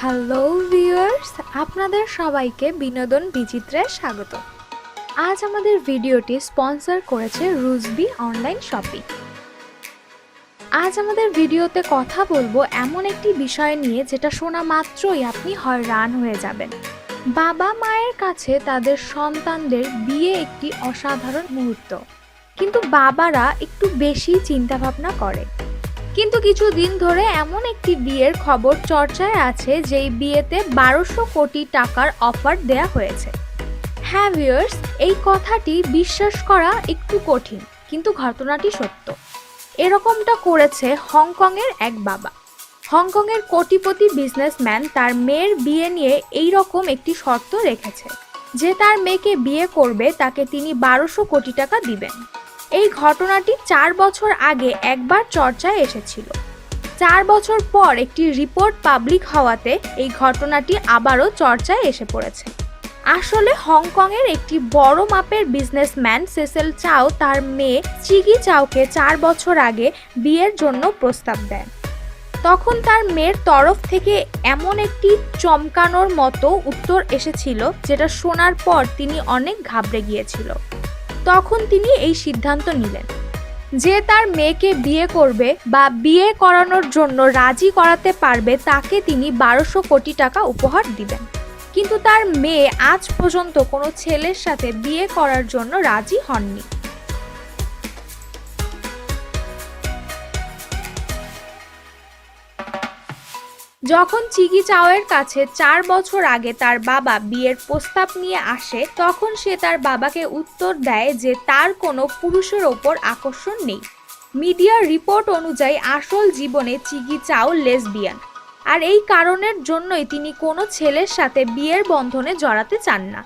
Hello viewers আপনাদের সবাইকে বিনোদন বিচিত্রে স্বাগত। আজ আমাদের ভিডিওটি স্পন্সর করেছে রুজবি অনলাইন শপিং। আজ আমাদের ভিডিওতে কথা বলব এমন একটি বিষয় নিয়ে যেটা শোনা মাত্রই আপনি হয়রান হয়ে যাবেন। বাবা মায়ের কাছে তাদের সন্তানদের বিয়ে একটি অসাধারণ মুহূর্ত। কিন্তু বাবারা একটু বেশি চিন্তা ভাবনা করে। কিন্তু কিছু দিন ধরে এমন একটি বিয়ের খবর চর্চায় আছে যেই বিয়েতে বারোশো কোটি টাকার অফার দেয়া হয়েছে। হ্যাঁ ভিউয়ার্স, এই কথাটি বিশ্বাস করা একটু কঠিন, কিন্তু ঘটনাটি সত্য। এরকমটা করেছে হংকংয়ের এক বাবা। হংকংয়ের কোটিপতি বিজনেসম্যান তার মেয়ের বিয়ে নিয়ে এই রকম একটি শর্ত রেখেছে। যে তার মেয়েকে বিয়ে করবে তাকে তিনি বারোশো কোটি টাকা দিবেন। এই ঘটনাটি চার বছর আগে একবার চর্চায় এসেছিল। চার বছর পর একটি রিপোর্ট পাবলিক হওয়াতে এই ঘটনাটি আবারও চর্চায় এসে পড়েছে। আসলে হংকংয়ের একটি বড় মাপের বিজনেসম্যান সেসেল চাও তার মেয়ে চিগি চাওকে চার বছর আগে বিয়ের জন্য প্রস্তাব দেন। তখন তার মেয়ের তরফ থেকে এমন একটি চমকানোর মতো উত্তর এসেছিল, যেটা শোনার পর তিনি অনেক ঘাবড়ে গিয়েছিল। তখন তিনি এই সিদ্ধান্ত নিলেন যে তার মেয়েকে বিয়ে করবে বা বিয়ে করানোর জন্য রাজি করাতে পারবে তাকে তিনি বারোশো কোটি টাকা উপহার দিবেন। কিন্তু তার মেয়ে আজ পর্যন্ত কোনো ছেলের সাথে বিয়ে করার জন্য রাজি হননি। যখন চিগি চাওয়ের কাছে চার বছর আগে তার বাবা বিয়ের প্রস্তাব নিয়ে আসে, তখন সে তার বাবাকে উত্তর দেয় যে তার কোনো পুরুষের ওপর আকর্ষণ নেই। মিডিয়ার রিপোর্ট অনুযায়ী আসল জীবনে চিগি চাও লেসবিয়ান। আর এই কারণের জন্যই তিনি কোনো ছেলের সাথে বিয়ের বন্ধনে জড়াতে চান না।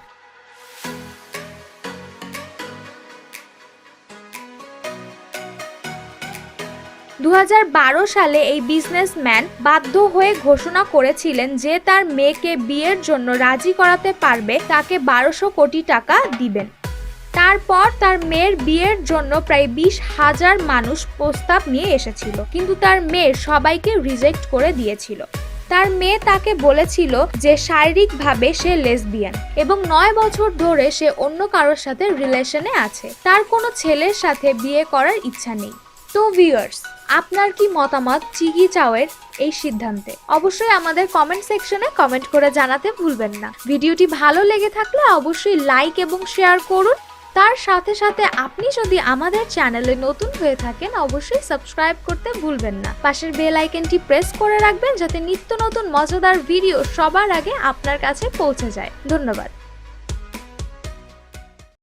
দু হাজার বারো সালে এই বিজনেসম্যান বাধ্য হয়ে ঘোষণা করেছিলেন যে তার মেয়েকে বিয়ের জন্য রাজি করাতে পারবে, তাকে বারোশো কোটি টাকা দিবেন। তারপর তার মেয়ের বিয়ের জন্য প্রায় বিশ হাজার মানুষ প্রস্তাব নিয়ে এসেছিল, কিন্তু তার মেয়ে সবাইকে রিজেক্ট করে দিয়েছিল। তার মেয়ে তাকে বলেছিল যে শারীরিকভাবে সে লেসবিয়ান এবং নয় বছর ধরে সে অন্য কারোর সাথে রিলেশনে আছে। তার কোনো ছেলের সাথে বিয়ে করার ইচ্ছা নেই। তো ভিউয়ার্স আপনার কি মতামত চিগি চাওয়ের এই সিদ্ধান্তে? অবশ্যই আমাদের কমেন্ট সেকশনে কমেন্ট করে জানাতে ভুলবেন না। ভিডিওটি ভালো লেগে থাকলে অবশ্যই লাইক এবং শেয়ার করুন। তার সাথে সাথে আপনি যদি আমাদের চ্যানেলে নতুন হয়ে থাকেন, অবশ্যই সাবস্ক্রাইব করতে ভুলবেন না। পাশের বেল আইকনটি প্রেস করে রাখবেন, যাতে নিত্য নতুন মজাদার ভিডিও সবার আগে আপনার কাছে পৌঁছে যায়। ধন্যবাদ।